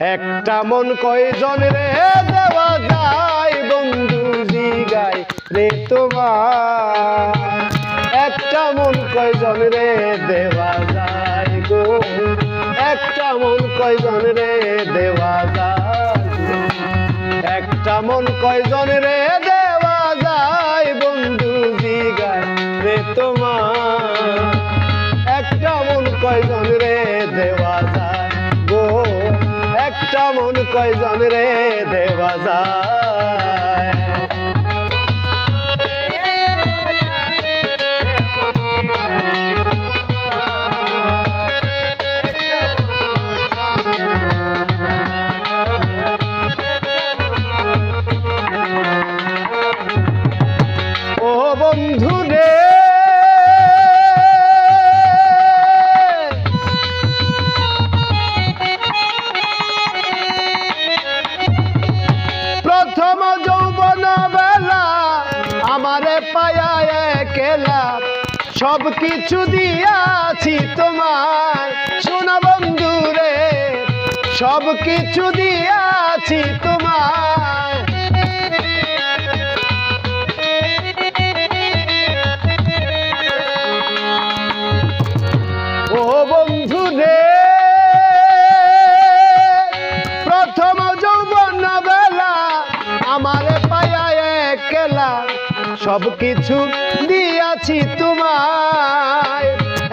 একটা মন কয়জন রে দেওয়া যায়, বন্ধু জিগায় রে তোমার একটা মন কয়জন রে দেওয়া যায় গো, একটা মন কয়জন রে দেওয়া যায়। একটা মন কয়জন রে কয়জন রে দেওয়া যায়? বন্ধু সব কিছু দিয়াছি তোমার। শোনা বন্ধু রে সব কিছু দিয়াছি তোমার। ও বন্ধু রে প্রথম যৌবন বেলা আমার পায়া একলা সব কিছু দিয়াছি তোমায়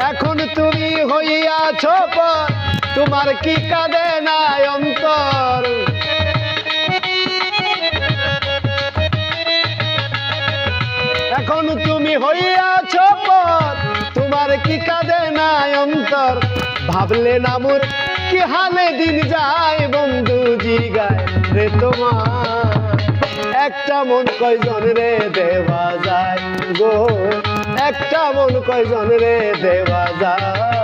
এখন তুমি হইয়াছ পর, তোমার কি কাঁদে নাই অন্তর? এখন তুমি হইয়াছ পর, তোমার কি কাঁদে নাই অন্তর? ভাবলে নামুর কি হালে দিন যায় বন্ধু জিগায় রে তোমার? একটা মন কয়জন রে দেওয়া যায় গো? একটা মন কয়জন রে দেওয়া যায়?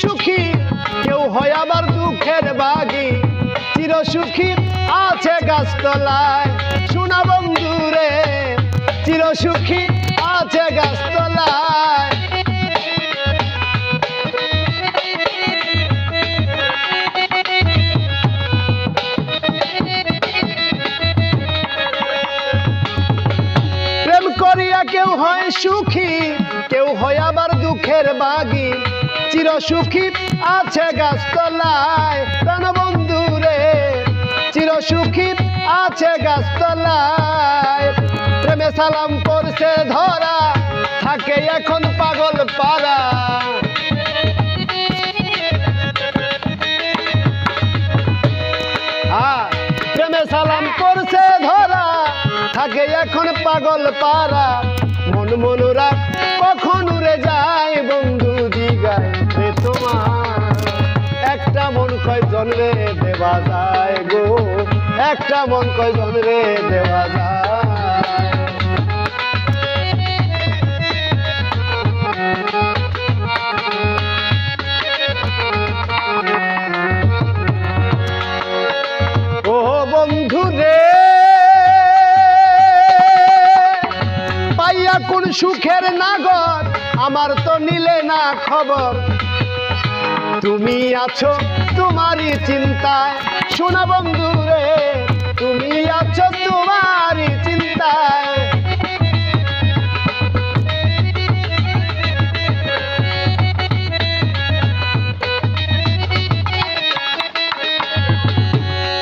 সুখী, কেউ হয় আবার দুঃখের বাগি। চির সুখী আছে গাছতলায়। শোনা বন্ধু রে চির সুখী আছে গাছতলায়। করিয়া কেউ হয় সুখী, কেউ হয় আবার দুঃখের বাগি। চির সুখী আছে গাছতলায়। প্রাণ বন্ধু রে চির সুখী আছে গাছতলায়। প্রেমে সালাম করছে ধরা, থাকে এখন পাগল পাড়া। সালাম করছে ধরা, থাকে এখন পাগল পারা মন মনুরা কখন উড়ে যায় বন্ধু? কয়জন রে দেওয়া যায় গো। একটা মন কয়জন রে দেওয়া যায়। ও বন্ধু রে, পাইয়া কোন সুখের নাগর, আমার তো নিলে না খবর। তুমি আছো তোমারই চিন্তায়। শোনা বন্ধু রে, তুমি আছো তোমারই চিন্তায়।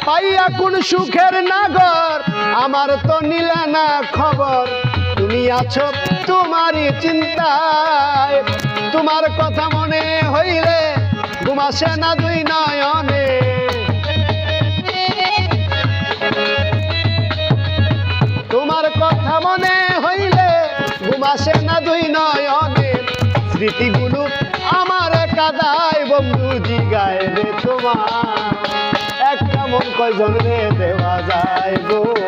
পাইয়া কোন সুখের নাগর, আমার তো নিলে না খবর। তুমি আছো তোমারই চিন্তায়। তোমার কথা মনে হইলে ঘুমাসে না দুই নয়নে। তোমার কথা মনে হইলে ঘুমাসে না দুই নয়নে। স্মৃতিগুলো আমার কাদায় বন্ধু, জিগায় রে তোমার। একটা মন কয়জন দেওয়া যায় গো?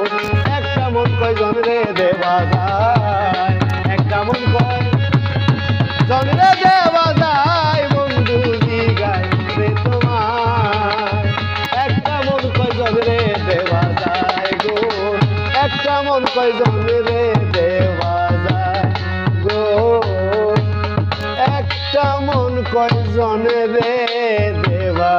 কয়জন রে দেওয়া যায়? গো একটা মন দেওয়া